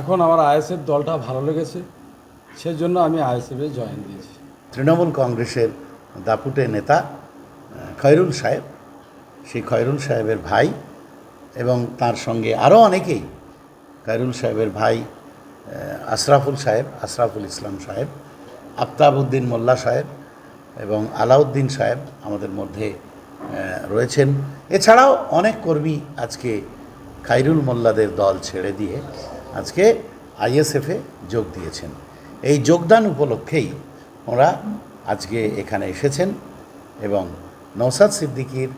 এখন আমার আইএসএফ দলটা ভালো লেগেছে, সেজন্য আমি আইএসএফে জয়েন দিয়েছি। তৃণমূল কংগ্রেসের দাপুটে নেতা খয়রুল সাহেব। সেই খয়রুল সাহেবের ভাই এবং তার সঙ্গে আরও অনেকেই, খয়রুল সাহেবের ভাই আশরাফুল সাহেব, আশরাফুল ইসলাম সাহেব, আফতাবউদ্দিন মোল্লা সাহেব এবং আলাউদ্দিন সাহেব আমাদের মধ্যে রয়েছেন। এছাড়াও অনেক কর্মী আজকে খাইরুল মোল্লাদের দল ছেড়ে দিয়ে আজকে আইএসএফে যোগ দিয়েছেন। এই যোগদান উপলক্ষেই ওরা আজকে এখানে এসেছেন এবং নৌসাদ সিদ্দিকীর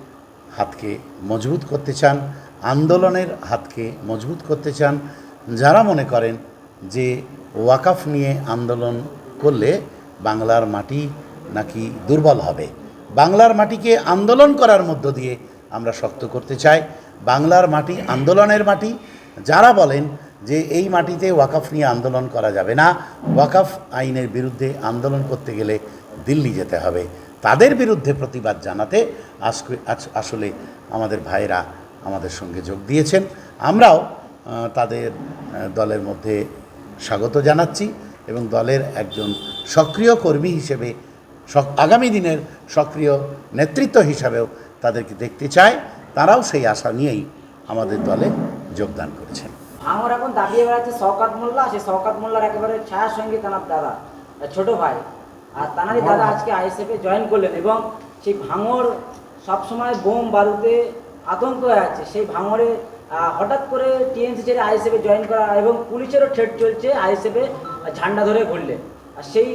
হাতকে মজবুত করতে চান, আন্দোলনের হাতকে মজবুত করতে চান। যারা মনে করেন যে ওয়াকাফ নিয়ে আন্দোলন করলে বাংলার মাটি নাকি দুর্বল হবে। বাংলার মাটিকে আন্দোলন করার মধ্য দিয়ে আমরা শক্ত করতে চাই। বাংলার মাটি আন্দোলনের মাটি। যারা বলেন যে এই মাটিতে ওয়াকাফ নিয়ে আন্দোলন করা যাবে না। ওয়াকাফ আইনের বিরুদ্ধে আন্দোলন করতে গেলে দিল্লি যেতে হবে। তাদের বিরুদ্ধে প্রতিবাদ জানাতে আসলে আমাদের ভাইরা আমাদের সঙ্গে যোগ দিয়েছেন। আমরাও তাদের দলের মধ্যে স্বাগত জানাচ্ছি এবং দলের একজন সক্রিয় কর্মী হিসেবে আগামী দিনের সক্রিয় নেতৃত্ব হিসাবেও তাদেরকে দেখতে চায়। তারাও সেই আশা নিয়েই আমাদের দলে যোগদান করেছেন। আমার এখন দাবিয়ে বেড়াচ্ছে শওকাত মোল্লা সেই শওকাত মোল্লার একেবারে ছায়ার সঙ্গে তানার দাদা ছোট ভাই। আর তানারই দাদা আজকে আইএসএফে জয়েন করলেন এবং সেই ভাঙর সবসময় বোম বারুদে আতঙ্ক হয়ে আছে। সেই ভাঙরে হঠাৎ করে টিএনসি ছেড়ে আইএসএফে জয়েন করা এবং পুলিশেরও ঠেট চলছে আইএসএফে ঝান্ডা ধরে ঘুরলে। আর সেই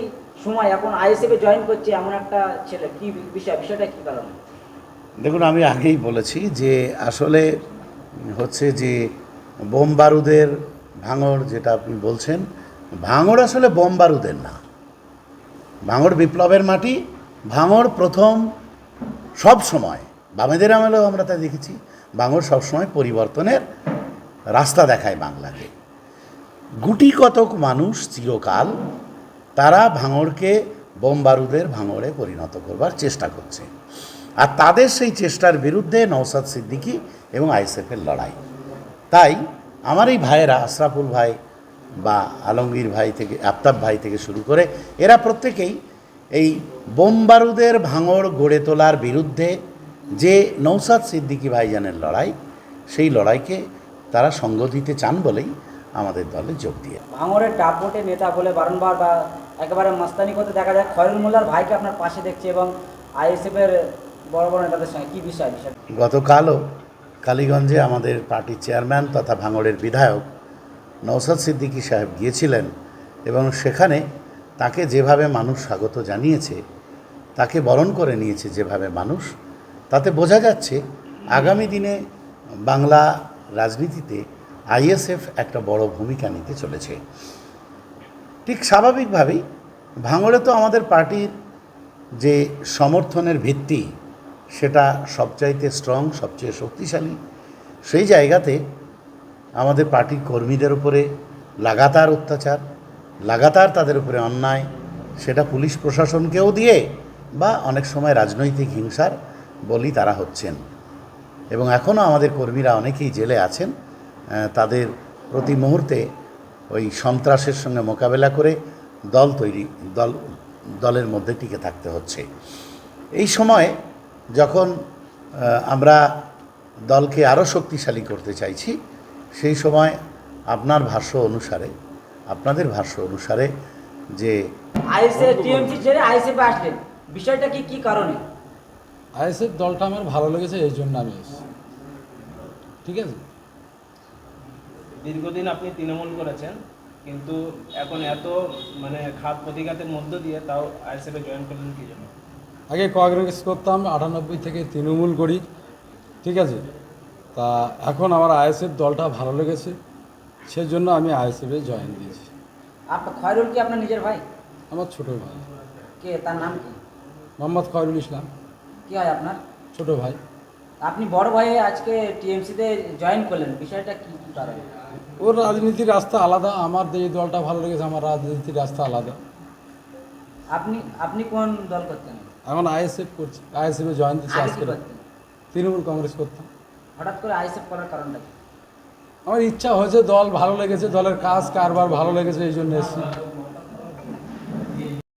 সময় এখন আইএসএফে জয়েন করছে এমন একটা ছেলে। কি বিষয় বিষয়টা কি কারণে? দেখুন আমি আগেই বলেছি যে আসলে হচ্ছে যে বোম বারুদের ভাঙড় যেটা আপনি বলছেন, ভাঙড় আসলে বোম বারুদের না। ভাঙড় বিপ্লবের মাটি, ভাঙড় প্রথম সব সময়, বামেদের আমলেও আমরা তা দেখেছি, ভাঙড় সবসময় পরিবর্তনের রাস্তা দেখায় বাংলাকে। গুটি কতক মানুষ চিরকাল তারা ভাঙড়কে বোম বারুদের ভাঙড়ে পরিণত করবার চেষ্টা করছে। আর তাদের সেই চেষ্টার বিরুদ্ধে নওসাদ সিদ্দিকী এবং আইএসএফের লড়াই। তাই আমার এই ভাইয়েরা আশরাফুল ভাই বা আলমগীর ভাই থেকে আফতাব ভাই থেকে শুরু করে এরা প্রত্যেকেই এই বোম বারুদের ভাঙড় গড়ে তোলার বিরুদ্ধে যে নৌসাদ সিদ্দিকী ভাইজানের লড়াই সেই লড়াইকে তারা সঙ্গ দিতে চান বলেই আমাদের দলে যোগ দিয়ে। ভাঙরের ডাপোটে নেতা বলে বারংবার বা একেবারে মাস্তানি করতে দেখা যায় খয়রুল মোল্লার ভাইকে আপনার পাশে দেখছে এবং আইএসএফ এর বড় বড় নেতাদের সঙ্গে কি বিষয় বিষয়? গতকালও কালীগঞ্জে আমাদের পার্টির চেয়ারম্যান তথা ভাঙড়ের বিধায়ক নৌসাদ সিদ্দিকী সাহেব গিয়েছিলেন এবং সেখানে তাকে যেভাবে মানুষ স্বাগত জানিয়েছে, তাকে বরণ করে নিয়েছে যেভাবে মানুষ, তাতে বোঝা যাচ্ছে আগামী দিনে বাংলা রাজনীতিতে আইএসএফ একটা বড় ভূমিকা নিতে চলেছে। ঠিক স্বাভাবিকভাবেই ভাঙড়ে তো আমাদের পার্টির যে সমর্থনের ভিত্তি সেটা সবচাইতে স্ট্রং সবচেয়ে শক্তিশালী। সেই জায়গাতে আমাদের পার্টির কর্মীদের উপরে লাগাতার অত্যাচার, লাগাতার তাদের উপরে অন্যায়, সেটা পুলিশ প্রশাসনকেও দিয়ে বা অনেক সময় রাজনৈতিক হিংসার বলি তারা হচ্ছেন। এবং এখনও আমাদের কর্মীরা অনেকেই জেলে আছেন তাদের প্রতি মুহূর্তে ওই সন্ত্রাসের সঙ্গে মোকাবেলা করে দল তৈরি, দল, দলের মধ্যে টিকে থাকতে হচ্ছে। এই সময়ে যখন আমরা দলকে আরও শক্তিশালী করতে চাইছি সেই সময় আপনার ভাষ্য অনুসারে আপনাদের ভাষ্য অনুসারে যে আইএসএফ টিএমসি ছেড়ে আইএসএফ আসলেন। বিষয়টা কি কি কারণে? আইএসএফ দলটা আমার ভালো লেগেছে এই জন্য আমি ঠিক আছে? দীর্ঘদিন আপনি তৃণমূল করেছেন কিন্তু এখন এত মানে খাত প্রতিঘাতের মধ্য দিয়ে তাও আইএসএফে জয়েন করলেন কি জন্য? আগে কংগ্রেস করতাম আটানব্বই থেকে তৃণমূল করি ঠিক আছে? তা এখন আমার আইএসএফ দলটা ভালো লেগেছে সেজন্য আমি আইএসএফে জয়েন দিয়েছি। আপনার খয়রুল কি আপনার নিজের ভাই? আমার ছোটো ভাই। কে তার নাম কি? মোহাম্মদ খয়রুল ইসলাম। কি হয় আপনার? ছোট ভাই। আপনি বড় ভাই আজকে টিএমসিতে জয়েন করলেন বিষয়টা কি কারণে? ওর রাজনীতির রাস্তা আলাদা আমার যে দলটা ভালো লেগেছে আমার রাজনীতির রাস্তা আলাদা। আপনি আপনি কোন দল করতেন? এখন আইএসএফ করছি আইএসএফে জয়েন দিচ্ছি আজকে তৃণমূল কংগ্রেস করতাম। হঠাৎ করে আইএসএফ করার কারণটা আমার ইচ্ছা হয়েছে দল ভালো লেগেছে দলের কাজ কারবার ভালো লেগেছে এই জন্য এসেছি।